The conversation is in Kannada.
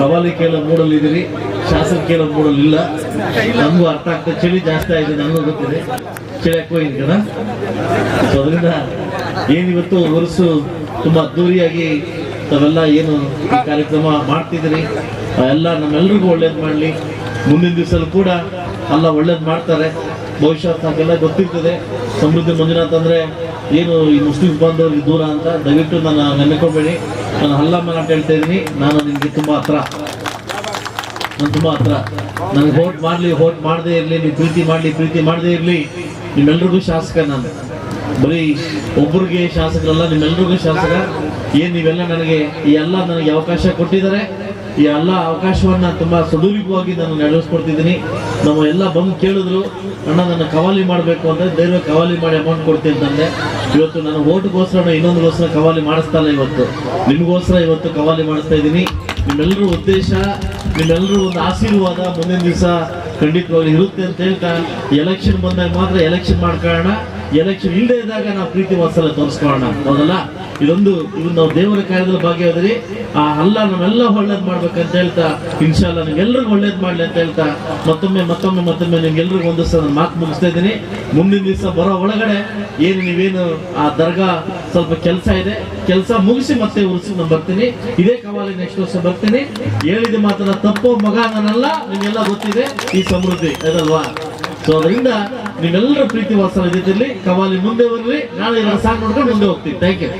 ಕವಾಲಿ ಕೇಳ ಮೂಡಲ್ಲಿ ಇದೀರಿ ಶಾಸನ ಕೇಳೋ ಮೂಡಲ್ಲಿ ಇಲ್ಲ. ನಮಗೂ ಅರ್ಥ ಆಗ್ತದೆ ಚಳಿ ಜಾಸ್ತಿ ಆಗಿದೆ ನನಗೂ ಗೊತ್ತಿದೆ. ಚಳಿ ಯಾಕೋ ಕದ ಸೊ ಅದರಿಂದ ಏನಿವತ್ತು ವರ್ಷ ತುಂಬ ಅದ್ದೂರಿಯಾಗಿ ತಾವೆಲ್ಲ ಏನು ಈ ಕಾರ್ಯಕ್ರಮ ಮಾಡ್ತಿದ್ದೀರಿ. ಎಲ್ಲ ನಮ್ಮೆಲ್ರಿಗೂ ಒಳ್ಳೇದು ಮಾಡಲಿ. ಮುಂದಿನ ದಿವಸಲ್ಲೂ ಕೂಡ ಅಲ್ಲ ಒಳ್ಳೇದು ಮಾಡ್ತಾರೆ. ಭವಿಷ್ಯ ನಮಗೆಲ್ಲ ಗೊತ್ತಿರ್ತದೆ. ಸಮೃದ್ಧಿ ಮಂಜುನಾಥ್ ಅಂದರೆ ಏನು ಈ ಮುಸ್ಲಿಂ ಬಾಂಧವರಿಗೆ ದೂರ ಅಂತ ದಯವಿಟ್ಟು ನಾನು ನೆನ್ಕೋಬೇಡಿ ನಾನು ಹಲ್ಲಮ್ಮನ ಅಂತ ಹೇಳ್ತಾ ಇದ್ದೀನಿ. ನಾನು ನಿಮಗೆ ತುಂಬ ಹತ್ರ. ನಾನು ತುಂಬ ಹತ್ರ. ನನಗೆ ಹೋಟ್ ಮಾಡಲಿ ಹೋಟ್ ಮಾಡದೇ ಇರಲಿ, ನೀವು ಪ್ರೀತಿ ಮಾಡಲಿ, ಪ್ರೀತಿ ಮಾಡದೇ ಇರಲಿ, ನಿಮ್ಮೆಲ್ರಿಗೂ ಶಾಸಕ ನಾನು. ಬರೀ ಒಬ್ಬರಿಗೆ ಶಾಸಕರಲ್ಲ, ನಿಮ್ಮೆಲ್ರಿಗೂ ಶಾಸಕ. ಏನು ನೀವೆಲ್ಲ ನನಗೆ ಈ ಎಲ್ಲ ನನಗೆ ಅವಕಾಶ ಕೊಟ್ಟಿದ್ದಾರೆ. ಈ ಎಲ್ಲ ಅವಕಾಶವನ್ನ ತುಂಬಾ ಸದುಪಯೋಗವಾಗಿ ನಾನು ನಡೆಸ್ಕೊಡ್ತಿದ್ದೀನಿ ನಮ್ಮ ಎಲ್ಲ ಬಂದು ಕೇಳಿದ್ರು, ಅಣ್ಣ, ನನ್ನ ಕವಾಲಿ ಮಾಡಬೇಕು ಅಂತ ಧೈರ್ಯ ಕವಾಲಿ ಮಾಡಿ ಅಮೌಂಟ್ ಕೊಡ್ತೀನಿ ಅಂತಂದೆ ಇವತ್ತು ನನ್ನ ಓಟ್ಗೋಸ್ಕರ ಇನ್ನೊಂದುಗೋಸ್ಕರ ಕವಾಲಿ ಮಾಡಿಸ್ತಾ ಇಲ್ಲ ಇವತ್ತು. ನಿಮಗೋಸ್ಕರ ಇವತ್ತು ಕವಾಲಿ ಮಾಡಿಸ್ತಾ ಇದ್ದೀನಿ. ನಿಮ್ಮೆಲ್ಲರೂ ಉದ್ದೇಶ ನಿಮ್ಮೆಲ್ಲರೂ ಒಂದು ಆಶೀರ್ವಾದ ಮುಂದಿನ ದಿವಸ ಖಂಡಿತವಾಗಿ ಇರುತ್ತೆ ಅಂತ ಹೇಳ್ತಾ ಎಲೆಕ್ಷನ್ ಬಂದಾಗ ಮಾತ್ರ ಎಲೆಕ್ಷನ್ ಮಾಡ್ಕೊಳ್ಳೋಣ. ಎಲೆಕ್ಷನ್ ಇಲ್ಲದೆ ಇದ್ದಾಗ ನಾವು ಪ್ರೀತಿ ವಾತ್ಸಲ್ಯ ತೋರಿಸ್ಕೊಳ್ಳೋಣ. ಹೌದಲ್ಲ? ಇದೊಂದು ಇದು ನಾವು ದೇವರ ಕಾರ್ಯದಲ್ಲಿ ಭಾಗಿಯಾದ್ರಿ ಆ ಅಲ್ಲ ನಾವೆಲ್ಲ ಒಳ್ಳೇದು ಮಾಡ್ಬೇಕಂತ ಹೇಳ್ತಾ ಇನ್ಶಾಲ್ಲ ನಿಮ್ಗೆಲ್ರಿಗೂ ಒಳ್ಳೇದು ಮಾಡಲಿ ಅಂತ ಹೇಳ್ತಾ, ಮತ್ತೊಮ್ಮೆ ಮತ್ತೊಮ್ಮೆ ಮತ್ತೊಮ್ಮೆ ನಿಮ್ಗೆಲ್ರಿಗೂ ಒಂದು ಸಲ ಮಾತು ಮುಗಿಸ್ತಾ ಇದ್ದೀನಿ. ಮುಂದಿನ ದಿವಸ ಬರೋ ಒಳಗಡೆ ಏನು ನೀವೇನು ಆ ದರ್ಗಾ ಸ್ವಲ್ಪ ಕೆಲಸ ಇದೆ. ಕೆಲಸ ಮುಗಿಸಿ ಮತ್ತೆ ಉರ್ಸಿ ನಾನು ಬರ್ತೀನಿ. ಇದೇ ಕವಾಲಿ ನೆಕ್ಸ್ಟ್ ವರ್ಷ ಬರ್ತೀನಿ. ಹೇಳಿದ ಮಾತನ್ನ ತಪ್ಪು ಮಗ ನಾನಲ್ಲ, ನಿಮ್ಗೆಲ್ಲ ಗೊತ್ತಿದೆ. ಈ ಸಮೃದ್ಧಿ, ಅದಲ್ವಾ? ಸೊ ಅದರಿಂದ ನಿಮ್ಮೆಲ್ಲರ ಪ್ರೀತಿ ವಾಸನ ಜೊತೆಲಿ ಕವಾಲಿ ಮುಂದೆ ಬರ್ರಿ ನಾಳೆ ಸಾಂಗ್ ನೋಡ್ಕೊಂಡು ಮುಂದೆ ಹೋಗ್ತೀವಿ ಥ್ಯಾಂಕ್ ಯು